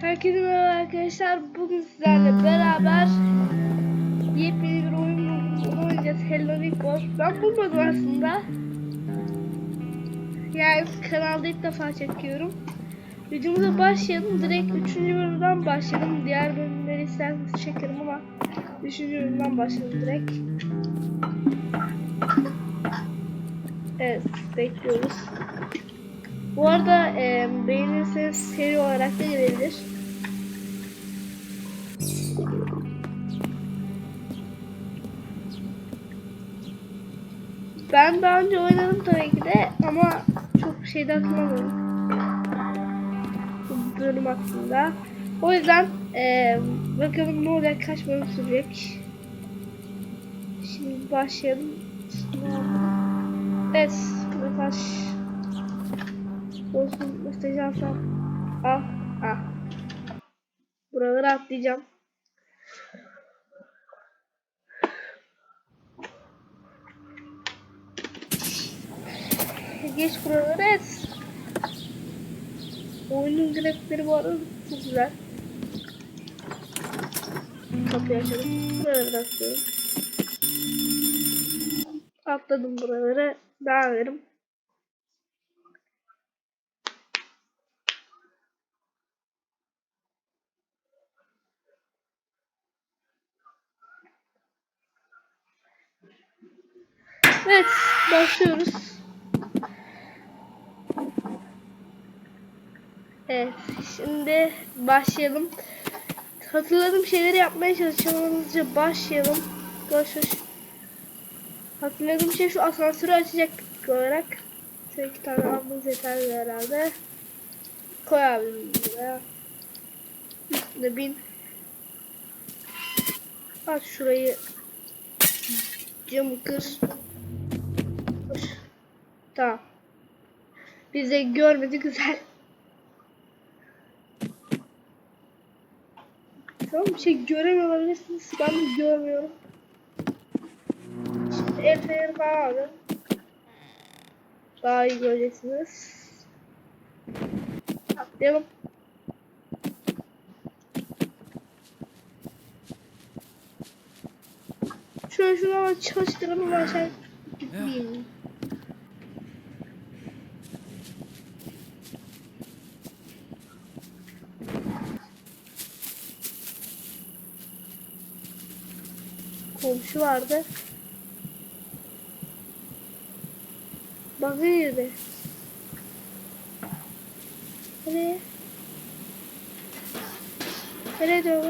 Herkese merhaba arkadaşlar. Bugün sizlerle beraber yepyeni bir oyun oynayacağız. Hello Neighbor. Ben bulmadım aslında. Yani kanalda ilk defa çekiyorum. Videomuza başlayalım. Direkt 3. bölümden başlayalım. Diğer bölümleri isterseniz çekerim ama 3. bölümden başlayalım direkt. Evet, bekliyoruz. Bu arada e, beğenirseniz seri olarak da gelebilir. Ben daha önce oynadım tabii ki de ama çok şey de hatırlamıyorum. Bu bölüm hakkında. O yüzden e, bakalım ne olacak, kaç bölüm sürecek. Şimdi başlayalım. Evet, mesaj. Olsun mesajı alsam. Ah, ah. Buraları atlayacağım. Geç buraları et. Oyunun grafikleri bu arada çok güzel. Kapıyı açalım. Buraları atlıyorum. Atladım buraları. Devam edelim. Evet, başlıyoruz. Evet, şimdi başlayalım. Hatırladığım şeyleri yapmaya çalışacağım. Hızlıca başlayalım. Koş koş. Hatırladığım şey şu asansörü açacak olarak. Şöyle iki tane almamız yeterli herhalde. Koy abi buraya. Üstüne bin. Aç şurayı. Camı kır. Tamam. Bize görmedi güzel. Tamam bir şey göremiyor olabilirsiniz. Ben de görmüyorum. Şimdi el feneri falan alın. Daha iyi göreceksiniz. Atlayalım. Şöyle şunu ama çalıştıralım aşağı gitmeyeyim. Komşu vardı. Bakıyor girdi. Nereye? Nereye diyor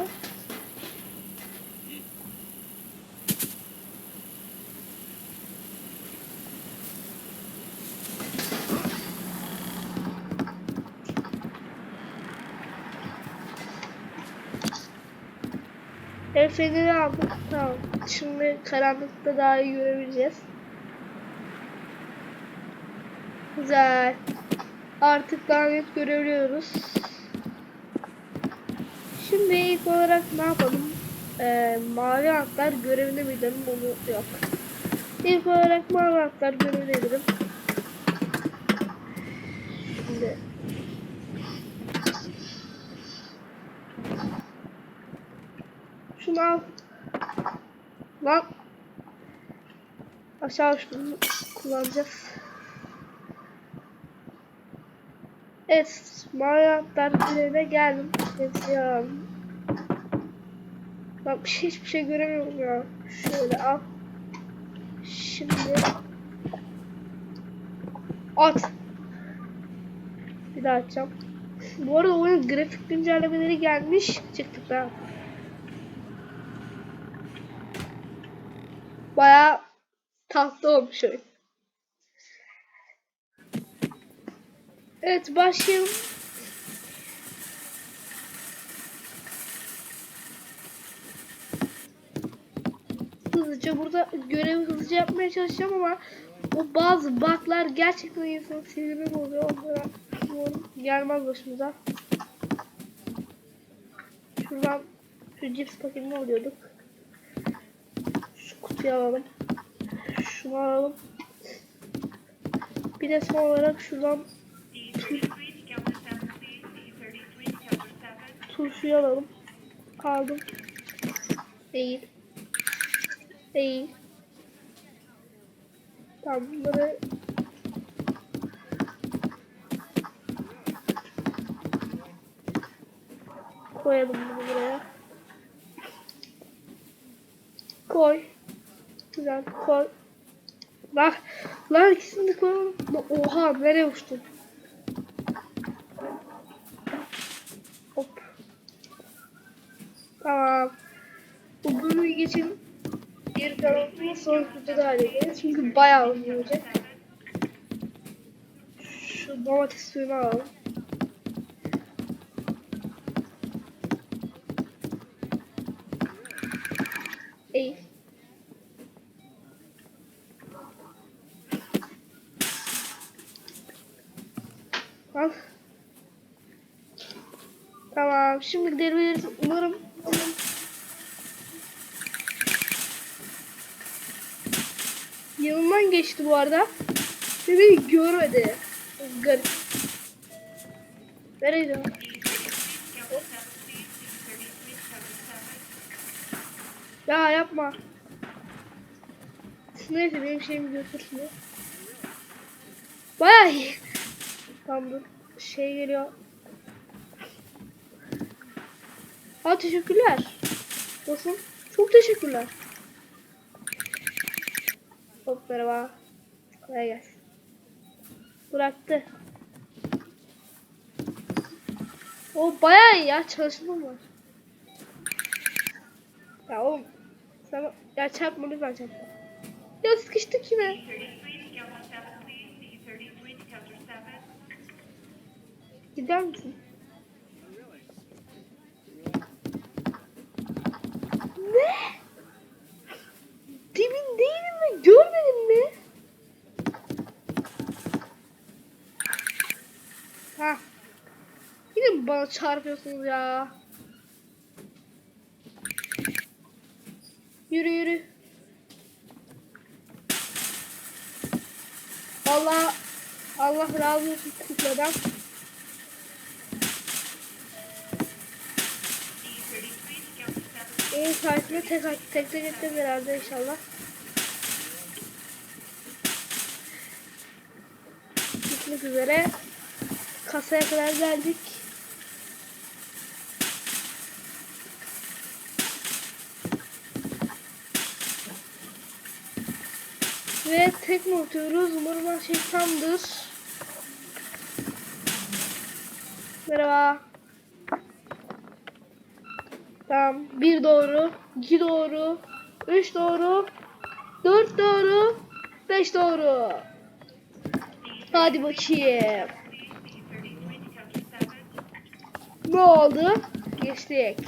feneri aldık. Tamam. Şimdi karanlıkta daha iyi görebileceğiz. Güzel. Artık daha net görebiliyoruz. Şimdi ilk olarak ne yapalım? Ee, mavi atlar görevine mi gidelim? Onu yok. İlk olarak mavi atlar görevine gidelim. Şimdi Şunu al. Lan. Aşağı şunu kullanacağız. Evet. Mağaralar birine geldim. Aldım. Bak bir şey, hiçbir şey göremiyorum ya. Şöyle al. Şimdi at. Bir daha açacağım. Bu arada oyun grafik güncellemeleri gelmiş. Çıktık daha. Bayağı tatlı olmuş oyun. Evet başlayalım. Hızlıca burada görevi hızlıca yapmaya çalışacağım ama o bazı bug'lar gerçekten insanın sinirimi bozuyor. Onlara gelmez başımıza. Şuradan şu cips paketini alıyorduk. Şu kutuyu alalım. Şunu alalım. Bir de son olarak şuradan D33 Tower 7, please. D33 Tower 7. turşuyu alalım. Aldım. Değil. Değil. Tamam bunları koyalım bunu buraya. Koy. Güzel koy. Bak. Lan ikisini de koyalım. Oha nereye uçtun? Hop. Tamam. Bu bölümü geçin. Geri kalanını sonraki videoda hallederiz. Çünkü bayağı uzun olacak. Şu domates suyunu alalım. İyi. Al. Tamam. Şimdi gidebiliriz. Umarım. umarım. Yanımdan geçti bu arada. Ve beni görmedi. Garip. Nereydi o? Ya yapma. Neyse benim şeyimi götürsün. Bayağı Tamam dur. Şey geliyor. Aa teşekkürler. Dostum. Çok teşekkürler. Hop merhaba. Kolay gelsin. Bıraktı. O bayağı iyi ya çalışmam var. Ya oğlum sana ya çarpma lütfen çarpma. Ya sıkıştık yine. Gider misin? Ne? Dibindeydim mi? Görmedin mi? Ha. Yine mi bana çarpıyorsunuz ya? Yürü yürü. Allah Allah razı olsun kukladan. Sayesinde tek tek tek ettim herhalde inşallah. Gitmek üzere. Kasaya kadar geldik. Ve tekme atıyoruz. Umarım her şey tamdır. Merhaba. Tamam. Bir doğru. iki doğru. Üç doğru. Dört doğru. Beş doğru. Hadi bakayım. Ne oldu? Geçtik.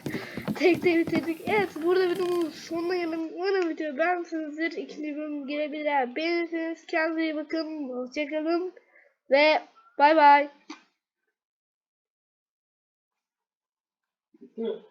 tek tek bitirdik. Evet burada videomuzun sonuna gelin. Umarım video beğenmişsinizdir. İkinci bölüm gelebilir. Beğenirseniz kendinize iyi bakın. Hoşçakalın. Ve bay bay. Hı.